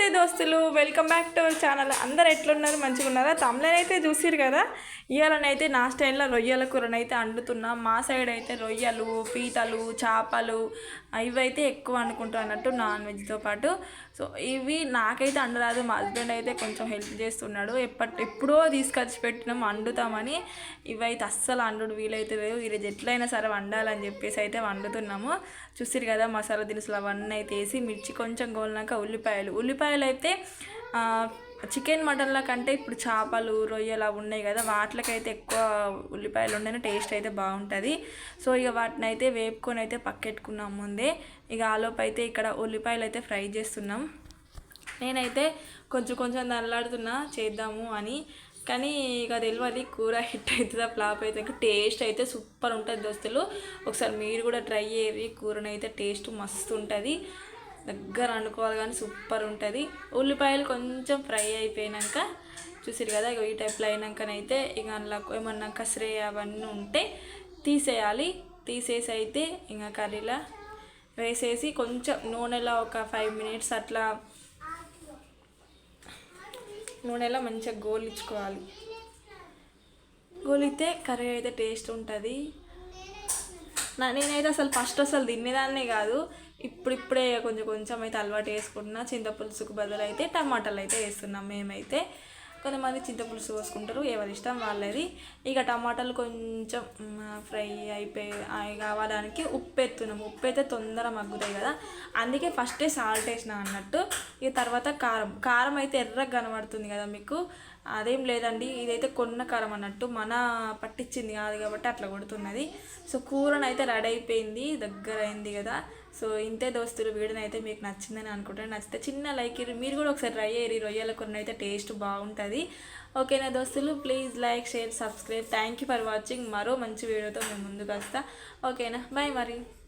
నమస్తే దోస్తులు welcome back to our channel. అందరు ఎట్లున్నారు? మంచిగా ఉన్నారా తమలనైతే అయితే చూసిరు కదా? ఇవాళనైతే నా స్టైల్లో రొయ్యల కూరనైతే వండుతున్నా మా సైడ్ అయితే రొయ్యలు పీతలు చేపలు ఇవైతే ఎక్కువ వండుకుంటాం అన్నట్టు నాన్ వెజ్తో పాటు. సో ఇవి నాకైతే అండరాదు. మా హస్బెండ్ అయితే కొంచెం హెల్ప్ చేస్తున్నాడు. ఎప్పటి ఎప్పుడో తీసుకొచ్చి పెట్టినాం వండుతామని. ఇవైతే అస్సలు వండుడు వీలైతే లేదు. ఈరోజు ఎట్లయినా సరే వండాలని చెప్పేసి అయితే వండుతున్నాము. చూసిరు కదా మసాలా దినుసులు అవన్నీ అయితే వేసి మిర్చి కొంచెం గోలినాక ఉల్లిపాయలు. ఉల్లిపాయలు అయితే చికెన్ మటన్ల కంటే ఇప్పుడు చేపలు రొయ్యలు అవి ఉన్నాయి కదా వాటికైతే ఎక్కువ ఉల్లిపాయలు ఉండే టేస్ట్ అయితే బాగుంటుంది. సో ఇక వాటిని అయితే వేపుకొని అయితే పక్కెట్టుకున్నాం ముందే. ఇక ఆలోపు అయితే ఇక్కడ ఉల్లిపాయలు అయితే ఫ్రై చేస్తున్నాం. నేనైతే కొంచెం కొంచెం నల్లాడుతున్నా చేద్దాము అని. కానీ ఇక తెలియదు కూర హిట్ అవుతుందా ఫ్లాప్ అవుతుంది టేస్ట్ అయితే సూపర్ ఉంటుంది దోస్తులు. ఒకసారి మీరు కూడా ట్రై చేయరు కూరనైతే టేస్ట్ మస్తు ఉంటుంది. దగ్గర అనుకోవాలి కానీ సూపర్ ఉంటుంది. ఉల్లిపాయలు కొంచెం ఫ్రై అయిపోయినాక చూసిరు కదా ఇక ఈ టైప్లో అయినాకనైతే ఇక అందులో ఏమన్నా కసిరే అవన్నీ ఉంటే తీసేయాలి. తీసేసి అయితే ఇంకా కర్రీలో వేసేసి కొంచెం నూనెలో ఒక ఫైవ్ మినిట్స్ అట్లా నూనెలో మంచిగా గోలిచ్చుకోవాలి. గోలితే కర్రీ అయితే టేస్ట్ ఉంటుంది. నా నేనైతే అసలు ఫస్ట్ అసలు తినేదాన్నే కాదు. ఇప్పుడిప్పుడే కొంచెం కొంచెం అయితే అలవాటు వేసుకుంటున్నా చింతపులుసుకు బదులు అయితే టమాటాలు అయితే వేస్తున్నాం మేమైతే. కొంతమంది చింతపులుసు పోసుకుంటారు ఎవరి ఇష్టం వాళ్ళది. ఇక టమాటాలు కొంచెం ఫ్రై అయిపోయి అవి కావడానికి ఉప్పు ఎత్తున్నాం ఉప్పు అయితే తొందర మగ్గుతాయి కదా. అందుకే ఫస్టే సాల్ట్ వేసిన అన్నట్టు. ఇక తర్వాత కారం. కారం అయితే ఎర్రగా కనబడుతుంది కదా మీకు? అదేం లేదండి ఇదైతే కొన్న కారం అన్నట్టు. మన పట్టించింది కాదు కాబట్టి అట్లా కొడుతున్నది. సో కూరను అయితే రెడీ అయిపోయింది దగ్గర అయింది కదా. సో ఇంతే దోస్తులు వీడిని అయితే మీకు నచ్చిందని అనుకుంటాను నచ్చితే చిన్న లైక్ ఇర్రి. మీరు కూడా ఒకసారి ట్రై అయ్యి రొయ్యల కూరని అయితే టేస్ట్ బాగుంటుంది. ఓకేనా దోస్తులు? Please like share subscribe. Thank you for watching. మరో మంచి వీడియోతో మేము ముందుకు వస్తా. ఓకేనా? బాయ్ మరి.